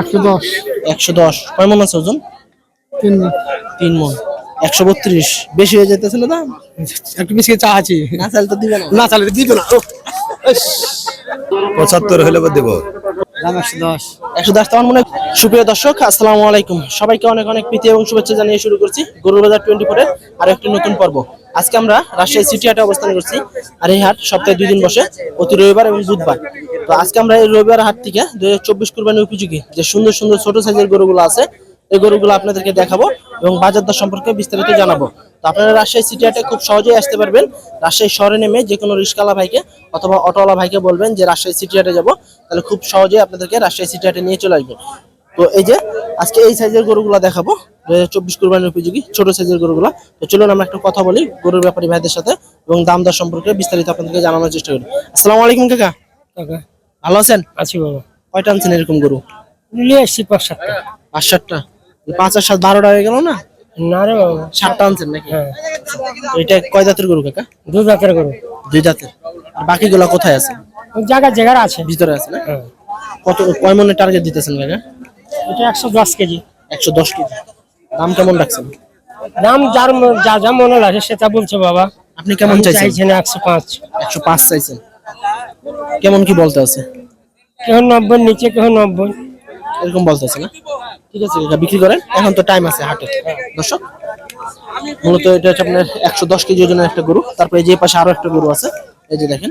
একশো দশ। একশো দশ। কয় মন আছে ওজন? তিন তিন মন। একশো বত্রিশ। বেশি হয়ে যেতেছে না দাম? একটু বেশি চা আছে। না চাইলে তো দিবে না। না চালে দিবে না। পঁচাত্তর হলে দেবো? একশো দশ। তোমার মনে হয়- সুপ্রিয় দর্শক আসসালামু আলাইকুম। সবাইকে অনেক অনেক প্রীতি এবং শুভেচ্ছা জানিয়ে শুরু করছি গরুর বাজার টোয়েন্টি ফোরের আর একটি নতুন পর্ব। আজকে আমরা রাজশাহী সিটি হাটে অবস্থান করছি। আর এই হাট সপ্তাহে দুই দিন বসে প্রতি রবিবার এবং বুধবার। তো আজকে আমরা এই রবিবার হাট থেকে দুই হাজার চব্বিশ কুরবানি উপযোগী যে সুন্দর সুন্দর ছোট সাইজের গরুগুলো আছে, এই গরুগুলো আপনাদেরকে দেখাবো এবং বাজার দর সম্পর্কে বিস্তারিত জানাব। তো আপনারা রাজশাহী সিটি হাটে খুব সহজেই আসতে পারবেন। রাজশাহী শহরে নেমে যে কোনো রিক্সাওয়ালা ভাইকে অথবা অটোওয়ালা ভাইকে বলবেন যে রাজশাহী সিটি হাটে যাব, তাহলে খুব সহজেই আপনাদেরকে রাজশাহী সিটি হাটে নিয়ে চলে আসবে। তো এই যে আজকে এই সাইজের গরুগুলো দেখাবো, দুই হাজার চব্বিশ কুরবানির উপযোগী ছোট সাইজের গরুগুলো। তো চলুন আমরা একটু কথা বলি গরুর ব্যাপারী ভাইদের সাথে এবং দাম দর সম্পর্কে বিস্তারিত আপনাদেরকে জানানোর চেষ্টা করি। আসসালামু আলাইকুম কাকা। ভালো আছেন? আছি বাবা। কয়টা আনছেন এরকম গরু? নিয়ে এসছি পাঁচ সাতটা। পাঁচ সাতটা? পাঁচ আর সাত বারোটা হয়ে গেল না? না রে বাবা। সাতটা আনছেন নাকি? হ্যাঁ। এটা কয় জাতের গরু কাকা? দু জাতের গরু। দুই জাতের। আর বাকিগুলো কোথায় আছে? জায়গা জায়গার আছে। ভিতরে আছে না? হ্যাঁ। কত কয় মনে টার্গেট দিতেছেন কাকা? এটা একশো দশ কেজি। একশো দশ কেজি। দাম কেমন রাখছেন? দাম যার যা যা মনে লাগে সেটা বলছে বাবা। আপনি কেমন চাইছেন? একশো পাঁচ। একশো পাঁচ চাইছেন। কেমন কি বলতে আছে? কেউ নব্বই নিচে কেউ নব্বই। এরকম বলতে আছে না? ঠিক আছে এটা বিক্রি করেন। এখন তো টাইম আছে হাটে। দর্শক মূলত এটা হচ্ছে আপনার একশো দশ কেজি ওজনের একটা গরু। তারপরে এই যে পাশে আরও একটা গরু আছে। এই যে দেখেন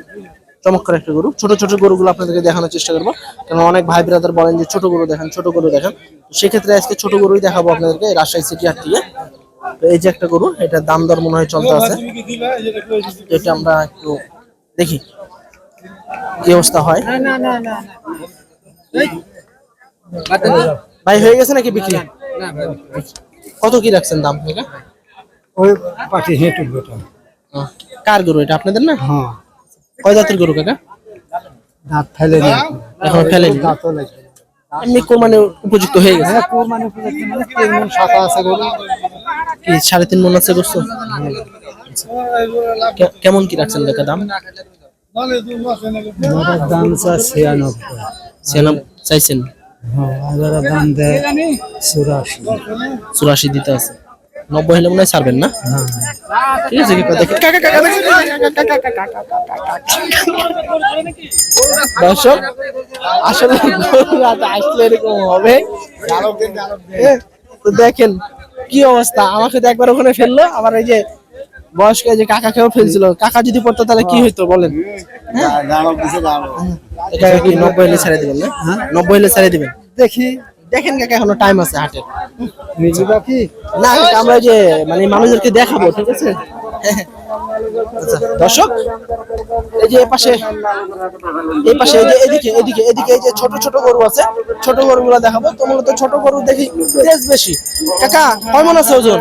চমৎকার একটা গরু। ছোট ছোট গরুগুলো আপনাদেরকে দেখানোর চেষ্টা করব। কারণ অনেক ভাই ব্রাদার বলেন যে ছোট গরু দেখেন ছোট গরু দেখেন। তো সেক্ষেত্রে আজকে ছোট গরুই দেখাবো আপনাদেরকে রাজশাহী সিটি হাট থেকে। তো এই যে একটা গরু এটার দাম দর মনে হয় চলতে আছে। এটা আমরা একটু দেখি। কি অবস্থা হয়? ভাই হয়ে গেছে নাকি বিক্রি? কত কি রাখছেন দাম ওই পাটি হেঁটে বেটা কার গরু এটা আপনাদের না? হ্যাঁ। কয় জাতের গরু কাকা দাঁত ফেলে নি এখন ফেলেনি দাঁতও লাগে এমনি কোরবানি উপযুক্ত হয়ে গেছে? হ্যাঁ মানে মানে তিন মণ সাদা আছে গরু। কি সাড়ে তিন মন আছে করছ কেমন কি রাখছেন কাকা দাম? দাম চা ছিয়ানব্বই সেনাম চাইছেন হ্যাঁ দাম দেয় চুরাশি চুরাশি দিতে আছে নব্বই হলে মনে হয় ছাড়বেন না হ্যাঁ ঠিক আছে। দর্শক আসলে আসলে এরকম হবে তো দেখেন কি অবস্থা আমাকে তো একবার ওখানে ফেলল আবার এই যে বয়স্ক যে কাকা খেয়েও ফেলছিল কাকা যদি পড়তো তাহলে কি হইতো বলেন? এটা কি নব্বই হলে ছেড়ে দিবেন না? নব্বই হলে ছেড়ে দিবেন। দেখি দেখেন কাকা এখনও টাইম আছে হাটে না আমরা যে মানে মানুষদেরকে দেখাবো ঠিক আছে? দর্শক এই যে এই পাশে এই পাশে এই যে এদিকে এদিকে এদিকে এই যে ছোট ছোট গরু আছে ছোট গরুগুলো দেখাবো। তো মূলত ছোট গরু দেখি তেজ বেশি। কাকা কয় মন আছে ওজন?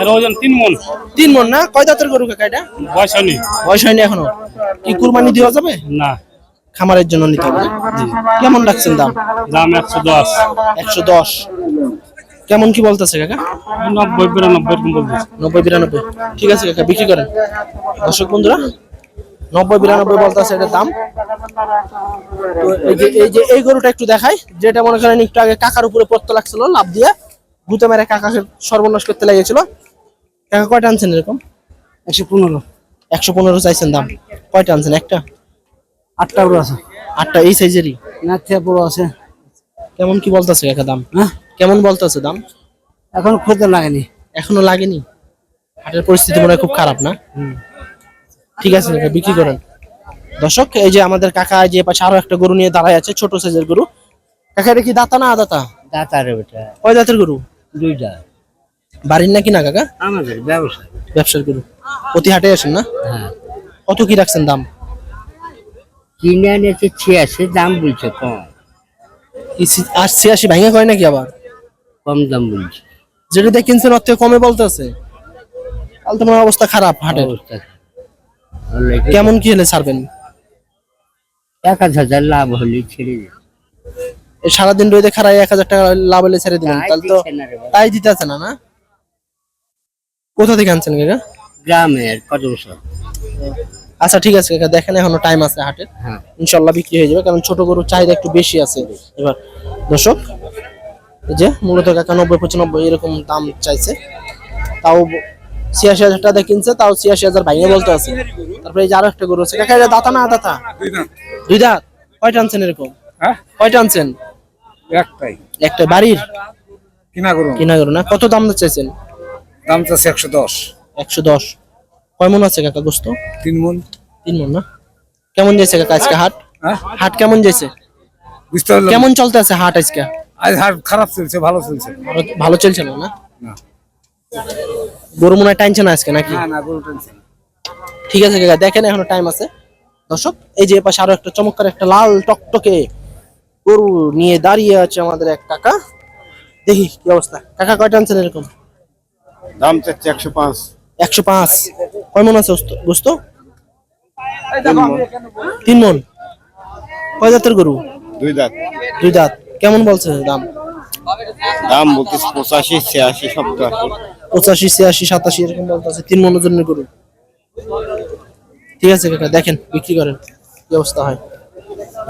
এর ওজন তিন মন। তিন মন না? কয় দাঁতের গরু কাকা এটা? বয়স হয়নি। বয়স হয়নি এখনও? কি কুরবানি দেওয়া যাবে? না। খামারের জন্য নিতে হবে। কেমন রাখছেন দাম? দাম একশো দশ। একশো দশ। কেমন কি বলতেছে কাকা? নব্বই বিরানব্বই এরকম বলতেছে। নব্বই বিরানব্বই। ঠিক আছে কাকা বিক্রি করেন। দর্শক বন্ধুরা নব্বই বিরানব্বই বলতেছে এটার দাম। তো এই যে এই যে এই গরুটা একটু দেখাই যেটা মনে করেন একটু আগে কাকার উপরে পড়তে লাগছিল লাভ দিয়ে গুতে মেরে কাকাকে সর্বনাশ করতে লেগেছিল কাকা কয়টা আনছেন এরকম? একশো পনেরো। একশো পনেরো চাইছেন দাম। কয়টা আনছেন? একটা? আটটা বড় আছে। আটটা এই সাইজেরই না বড় আছে। কেমন কি বলতেছে কাকা দাম? হ্যাঁ? কেমন বলতেছে দাম? এখন খুঁজতে লাগেনি। এখনও লাগেনি? হাটের পরিস্থিতি মনে হয় খুব খারাপ না? ঠিক আছে বিক্রি করেন। দর্শক এই যে আমাদের কাকা যে পাশে আরও একটা গরু নিয়ে দাঁড়ায় আছে ছোট সাইজের গরু। কাকা এটা কি দাতা না আদাতা? দাতারে বেটা কয় জাতের গরু? দুইটা। বাড়ির নাকি না কাকা? আমাদের ব্যবসা ব্যবসার গরু। প্রতি হাটে আসেন না? হ্যাঁ। কত কি রাখছেন দাম? কিনে এনেছে ছিয়াশি দাম বলছে কম। আর ছিয়াশি ভাঙে কয় নাকি আবার? কম দাম বলছে। যেটা দিয়ে কিনছেন ওর থেকে কমে বলতেছে। তাহলে তোমার অবস্থা খারাপ হাটের। অবস্থা কেমন কি হলে ছাড়বেন? এক হাজার লাভ হলে ছেড়ে দিবে। সারাদিন রোদে খারাই এক হাজার টাকা লাভ হলে ছেড়ে তাই তাহলে তো। তাই দিতে আছে না না? কোথা থেকে আনছেন কাকা? গ্রামের কত বছর আচ্ছা ঠিক আছে কাকা দেখেন এখনও টাইম আছে হাটের। হ্যাঁ। ইনশাল্লাহ বিক্রি হয়ে যাবে কারণ ছোট গরুর চাহিদা একটু বেশি আছে। এবার দর্শক এই যে মূলত কাকা নব্বই পঁচানব্বই এরকম দাম চাইছে। তাও ছিয়াশি হাজার টাকা কিনছে তাও ছিয়াশি হাজার ভাইয়া বলতে আছে। তারপরে এই যে আরও একটা গরু আছে। কাকা এটা দাতা না দাতা? দুই দাঁত। কয়টা আনছেন এরকম? হ্যাঁ? কয়টা আনছেন? একটাই। একটা বাড়ির? কিনা করুন কিনা গরু না? কত দাম চাইছেন? দাম চাচ্ছে একশো দশ। একশো দশ। কয় মন আছে কাকা গোস্ত? তিন মন। তিন মন না? কেমন যাইছে কাকা আজকে হাট? হ্যাঁ? হাট কেমন যাইছে বুঝতে কেমন চলতে আছে হাট আজকে? আজ হাট খারাপ চলছে ভালো চলছে। ভালো- ভালো চলছে না? না। গরু মনে হয় টানছে না আজকে নাকি? না না গরু টানছে ঠিক আছে কাকা দেখেন এখনও টাইম আছে। দর্শক এই যে এপাশে আরও একটা চমৎকার একটা লাল টকটকে গরু নিয়ে দাঁড়িয়ে আছে আমাদের এক কাকা। দেখি কি অবস্থা। কাকা কয়টা আনছেন এরকম? দাম চাচ্ছে একশো পাঁচ। একশো পাঁচ। কয় মন আছে ওস্ত- গোস্ত? তিন মন। কয় জাতের গরু? দুই দাঁত। দুই দাঁত। কেমন বলছে দাম? দাম বলতেছে পঁচাশি ছিয়াশি সপ্তাহ পঁচাশি ছিয়াশি সাতাশি এরকম বলতেছে তিন মন ওজনের গরু। ঠিক আছে কাকা দেখেন বিক্রি করেন কি অবস্থা হয়।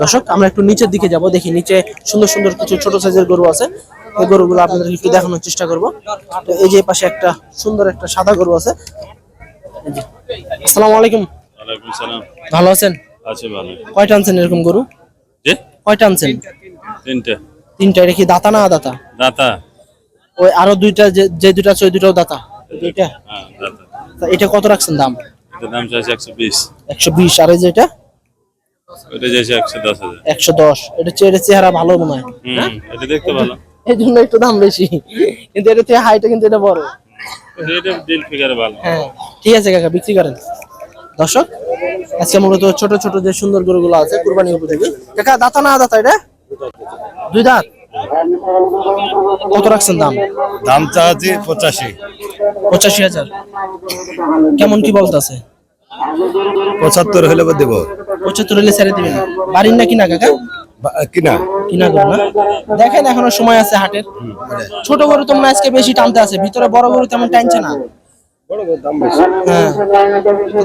দর্শক আমরা একটু নিচের দিকে যাব দেখি নিচে সুন্দর সুন্দর কিছু ছোট সাইজের গরু আছে। এই গরুগুলো আপনাদেরকে একটু দেখানোর চেষ্টা করব। তো এই যে পাশে একটা সুন্দর একটা সাদা গরু আছে। আসসালামু আলাইকুম। ভালো আছেন? আছে ভালো। কয়টা আনছেন এরকম গরু? কয়টা আনছেন? তিনটে। তিনটা এটা কি দাতা না দাতা? দাতা। ওই আরও দুইটা যে দুইটা আছে ওই দুটাও দাতা? দুইটা? হ্যাঁ দাতা। এটা কত রাখছেন দাম? এটার দাম চাইছে একশো বিশ। একশো বিশ। আর এই যে এটা? ওইটা চাইছে একশো দশ হাজার। একশো দশ। এটা চেয়ে চেহারা ভালো মনে হয় এটা দেখতে ভালো। এই জন্য একটু দাম বেশি। কিন্তু এটা থেকে হাইটা কিন্তু এটা বড়। এটা- এটা ডিল ফিগারে ভালো। হ্যাঁ ঠিক আছে কাকা বিক্রি করেন। দর্শক আজকে মূলত ছোট ছোট যে সুন্দর গরুগুলো আছে কুরবানি উপযোগী। কাকা দাতা না দাতা এটা? দুই দাঁত? কত রাখছেন দাম? দাম চাচ্ছি পঁচাশি। পঁচাশি হাজার। কেমন কি বলতেছে পঁচাত্তর হলে দেবো। পঁচাত্তর হলে ছেড়ে দিবেন। বাড়ির না কিনা কাকা? কিনা? কিনা গরু না? দেখেন এখনও সময় আছে হাটের। ছোট গরু তোমরা আজকে বেশি টানতে আছে। ভিতরে বড় গরু তেমন টানছে না।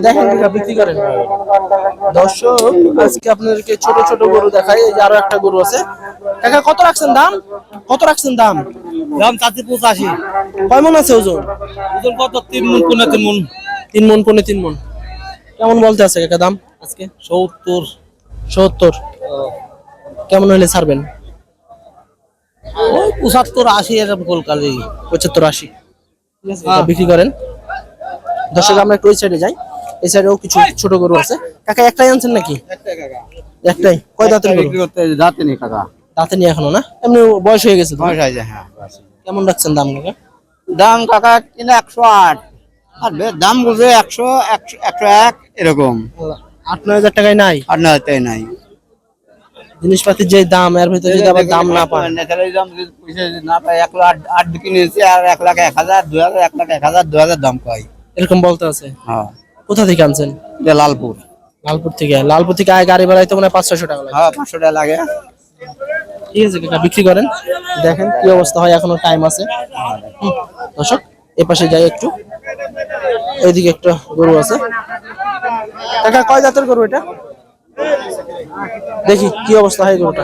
দেখেন বিক্রি করেন। দর্শক আজকে আপনাদেরকে ছোট ছোট গরু দেখাই এই যে আরও একটা গরু আছে। কাকা কত রাখছেন দাম? কত রাখছেন দাম? দাম চাচ্ছে পঁচাশি। কয় মন আছে ওজন? ওজন কত? তিন মন কোনে তিন মন। তিন মন তিন মন। কেমন বলতে আছে কাকা দাম আজকে? সত্তর। সত্তর। কেমন হলে ছাড়বেন? ওই পঁচাত্তর আশি এরকম কলকালি। পঁচাত্তর আশি। ঠিক আছে বিক্রি করেন। দর্শক আমরা একটু ওই সাইডে যাই। এই সাইডেও কিছু ছোট গরু আছে। কাকা একটাই আনছেন নাকি? একটাই কয় দাঁতের গরু? দাঁতে নি কাকা। দাঁতে নিয়ে এখনও না? এমনি বয়স হয়ে গেছে তো? হ্যাঁ কেমন রাখছেন দাম কাকা? দাম কাকা কিনা একশো আট। আর দাম বলবে একশো একশো একশো এক এরকম। আট নয় হাজার টাকায় নাই? আর না তাই নাই। জিনিসপাতির যে দাম এর ভিতরে যদি আবার দাম না পান ন্যাচারালি দাম যদি পয়সা না পায় এক লাখ আট আট কিনেছি আর এক লাখ এক হাজার দু হাজার এক লাখ এক হাজার দু হাজার দাম পাই। এরকম বলতে আছে? হ্যাঁ। কোথা থেকে আনছেন? এটা লালপুর। লালপুর থেকে। লালপুর থেকে আয় গাড়ি ভাড়াই তো হয় পাঁচ ছয়শো টাকা লাগে। হ্যাঁ পাঁচশো টাকা লাগে। ঠিক আছে কাকা বিক্রি করেন। দেখেন কি অবস্থা হয় এখনও টাইম আছে। দর্শক এ পাশে যাই একটু। এইদিকে একটা গরু আছে। কাকা কয় জাতের গরু এটা? দেখি কি অবস্থা হয় গরুটা?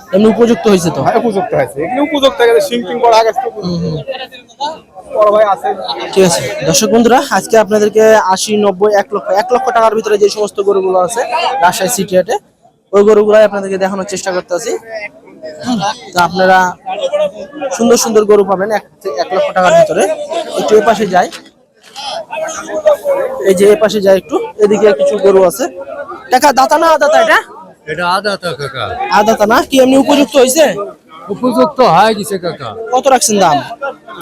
এমনি উপযুক্ত হয়েছে তো? উপযুক্ত হয়েছে। এগুলো উপযুক্ত হয়ে সিং টিং। বড় ঠিক আছে। দর্শক বন্ধুরা আজকে আপনাদেরকে আশি নব্বই এক লক্ষ এক লক্ষ টাকার ভিতরে যে সমস্ত গরুগুলো আছে রাজশাহী সিটি হাটে ওই গরুগুলাই আপনাদেরকে দেখানোর চেষ্টা করতেছি। তো আপনারা সুন্দর সুন্দর গরু পাবেন এক এক লক্ষ টাকার ভিতরে। একটু এ পাশে যাই। এই যে এ পাশে যাই একটু এদিকে কিছু গরু আছে। দেখা দাতা না দাতা এটা? এটা আদা কাকা। আদাতা না? কি এমনি উপযুক্ত হয়েছে উপযুক্ত হয়ে গেছে কাকা। কত রাখছেন দাম?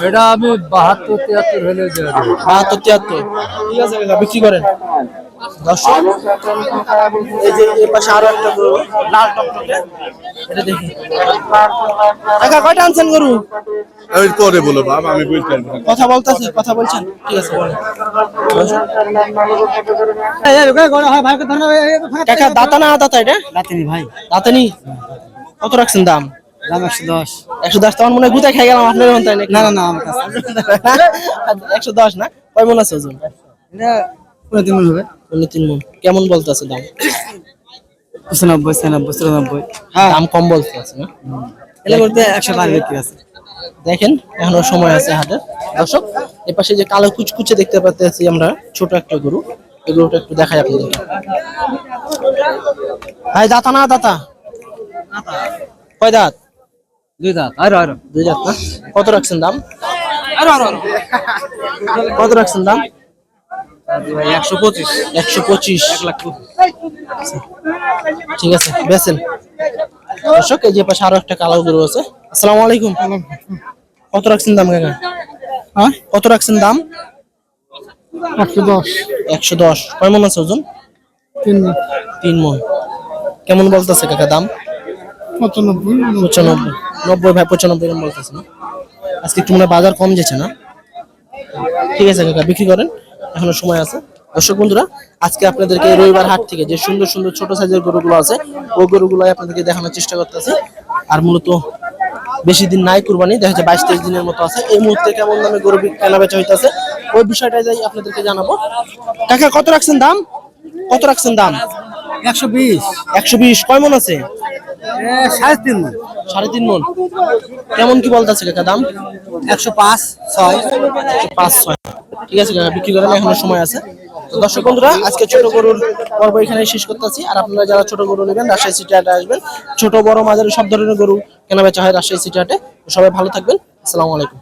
এটা আমি বাহাত্তর তিয়াত্তর হলে বাহাত্তর তিয়াত্তর। ঠিক আছে কাকা বিক্রি করেন। দর্শক এই যে এই পাশে আরও একটা লাল টকটকে। এটা দেখি। কাকা কয়টা আনছেন গরু? আমি পরে বলো বাবা আমি বুঝতে কথা বলতেছে কথা বলছেন? ঠিক আছে বলেন। কাকা দাতা না দাতা এটা? রাতেনি ভাই। দাতানি? কত রাখছেন দাম? দাম একশো দশ। একশো দশ তোমার মনে হয় গুতায় খাই গেলাম আপনার মন তাই না না না আমার কাছে একশো দশ না? কয় মন আছে ওজন? এটা পুরো তিন হবে। তিন মন। কেমন বলতেছে দাম? পঁচানব্বই ছিয়ানব্বই চুরানব্বই। দাম কম বলতেছে না? এটা বলতে একশো বিক্রি আছে। দেখেন এখনও সময় আছে হাতে। দর্শক এ পাশে যে কালো কুচকুচে দেখতে পাচ্ছি আমরা ছোট একটা গরু। এই গরুটা একটু দেখাই আপনাদের। ভাই দাতা না দাতা? কয় দাঁত? দুই দাঁত আরও আরও। দুই দাঁত না? কত রাখছেন দাম? কত রাখছেন দাম? একশো পঁচিশ। একশো পঁচিশ। এক লাখ ঠিক আছে বেছেন দর্শক এই যে পাশে আরও একটা কালো গরু আছে। আসসালামু আলাইকুম। কত রাখছেন দাম কাকা? হ্যাঁ? কত রাখছেন দাম? একশো দশ। একশো দশ। কয় মন আছে ওজন? তিন তিন মন। কেমন বলতেছে কাকা দাম? পঁচানব্বই। পঁচানব্বই। নব্বই ভাই পঁচানব্বই বলতেছে না? আজকে একটু মনে হয় বাজার কম যেছে না? ঠিক আছে কাকা বিক্রি করেন। এখনও সময় আছে। দর্শক বন্ধুরা আজকে আপনাদেরকে রবিবার হাট থেকে যে সুন্দর সুন্দর ছোট সাইজের গরুগুলো আছে ওই গরুগুলো আপনাদেরকে দেখানোর চেষ্টা করতেছে। আর মূলত বেশি দিন নাই কুরবানি দেখা যাচ্ছে বাইশ তেইশ দিনের মতো আছে। এই মুহূর্তে কেমন দামে গরু কেনা বেচা হইতেছে ওই বিষয়টা যাই আপনাদেরকে জানাব। কাকা কত রাখছেন দাম? কত রাখছেন দাম? একশো বিশ। একশো বিশ। কয় মন আছে? সাড়ে তিন সাড়ে তিন মন। কেমন কি বলতেছে কাকা দাম? একশো পাঁচ ছয়। পাঁচ ছয়। ঠিক আছে বিক্রি করেন এখনও সময় আছে। দর্শক বন্ধুরা, আজকে ছোট গরুর পর্ব এখানে শেষ করতেছি। আর আপনারা যারা ছোট গরু নেবেন, রাজশাহী সিটি হাটে আসবেন। ছোট, বড়, মাঝারি, সব ধরনের গরু কেনা বেচা হয় রাজশাহী সিটি হাটে। সবাই ভালো থাকবেন। আসসালামু আলাইকুম।